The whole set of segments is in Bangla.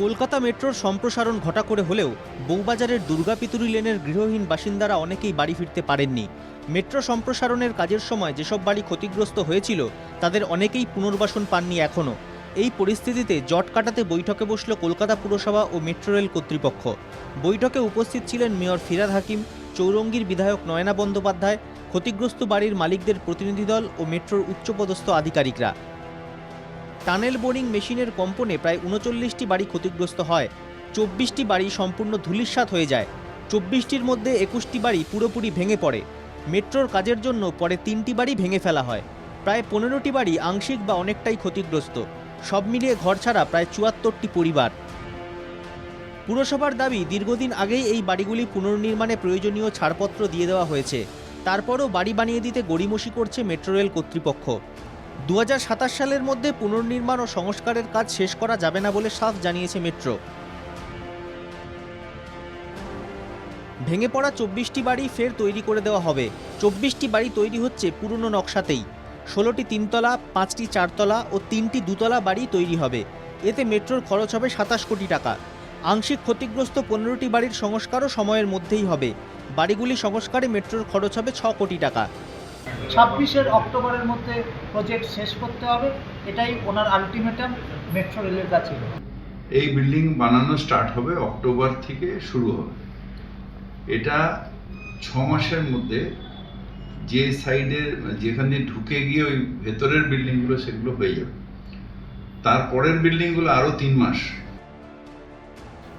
কলকাতা মেট্রোর সম্প্রসারণ ঘটা করে হলেও বউবাজারের দুর্গাপিতুরি লেনের গৃহহীন বাসিন্দারা অনেকেই বাড়ি ফিরতে পারেননি। মেট্রো সম্প্রসারণের কাজের সময় যেসব বাড়ি ক্ষতিগ্রস্ত হয়েছিল, তাদের অনেকেই পুনর্বাসন পাননি এখনও এই পরিস্থিতিতে জট কাটাতে বৈঠকে বসল কলকাতা পুরসভা ও মেট্রো রেল কর্তৃপক্ষ। বৈঠকে উপস্থিত ছিলেন মেয়র ফিরাদ হাকিম, চৌরঙ্গীর বিধায়ক নয়না বন্দ্যোপাধ্যায়, ক্ষতিগ্রস্ত বাড়ির মালিকদের প্রতিনিধি দল ও মেট্রোর উচ্চপদস্থ আধিকারিকরা। টানেল বোরিং মেশিনের কম্পনে প্রায় উনচল্লিশটি বাড়ি ক্ষতিগ্রস্ত হয়। চব্বিশটি বাড়ি সম্পূর্ণ ধূলিসাৎ হয়ে যায়। চব্বিশটির মধ্যে একুশটি বাড়ি পুরোপুরি ভেঙে পড়ে। মেট্রোর কাজের জন্য পরে তিনটি বাড়ি ভেঙে ফেলা হয়। প্রায় পনেরোটি বাড়ি আংশিক বা অনেকটাই ক্ষতিগ্রস্ত। সব মিলিয়ে ঘর ছাড়া প্রায় চুয়াত্তরটি পরিবার। পুরসভার দাবি, দীর্ঘদিন আগেই এই বাড়িগুলি পুনর্নির্মাণে প্রয়োজনীয় ছাড়পত্র দিয়ে দেওয়া হয়েছে। তারপরও বাড়ি বানিয়ে দিতে গড়িমসি করছে মেট্রো রেল কর্তৃপক্ষ। দু হাজার সাতাশ সালের মধ্যে পুনর্নির্মাণ ও সংস্কারের কাজ শেষ করা যাবে না বলে সাফ জানিয়েছে মেট্রো। ভেঙে পড়া চব্বিশটি বাড়ি ফের তৈরি করে দেওয়া হবে। চব্বিশটি বাড়ি তৈরি হচ্ছে পুরনো নকশাতেই। ষোলোটি তিনতলা, পাঁচটি চারতলা ও তিনটি দুতলা বাড়ি তৈরি হবে। এতে মেট্রোর খরচ হবে সাতাশ কোটি টাকা। আংশিক ক্ষতিগ্রস্ত পনেরোটি বাড়ির সংস্কারও সময়ের মধ্যেই হবে। বাড়িগুলি সংস্কারে মেট্রোর খরচ হবে ছ কোটি টাকা। ছাব্বিশের অক্টোবরের মধ্যে প্রজেক্ট শেষ করতে হবে এটাই ওনার আলটিমেটাম মেট্রো রেলের কাছে। এই বিল্ডিং বানানো স্টার্ট হবে অক্টোবর থেকে শুরু হবে। এটা ছ মাসের মধ্যে যে সাইডের যেখানে ঢুকে গিয়ে ওই ভেতরের বিল্ডিংগুলো সেগুলো হয়ে যাবে। তারপরের বিল্ডিংগুলো আরও তিন মাস।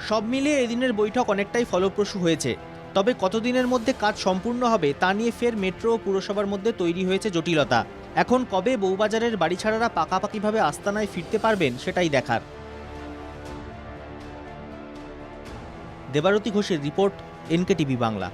সব মিলিয়ে এদিনের বৈঠক অনেকটাই ফলপ্রসূ হয়েছে। তবে কতদিনের মধ্যে কাজ সম্পূর্ণ হবে তা নিয়ে ফের মেট্রো ও পুরসভার মধ্যে তৈরি হয়েছে জটিলতা। এখন কবে বউবাজারের বাড়িছাড়ারা পাকাপাকিভাবে আস্তানায় ফিরতে পারবেন সেটাই দেখার। দেবারতী ঘোষের রিপোর্ট, এনকেটিভি বাংলা।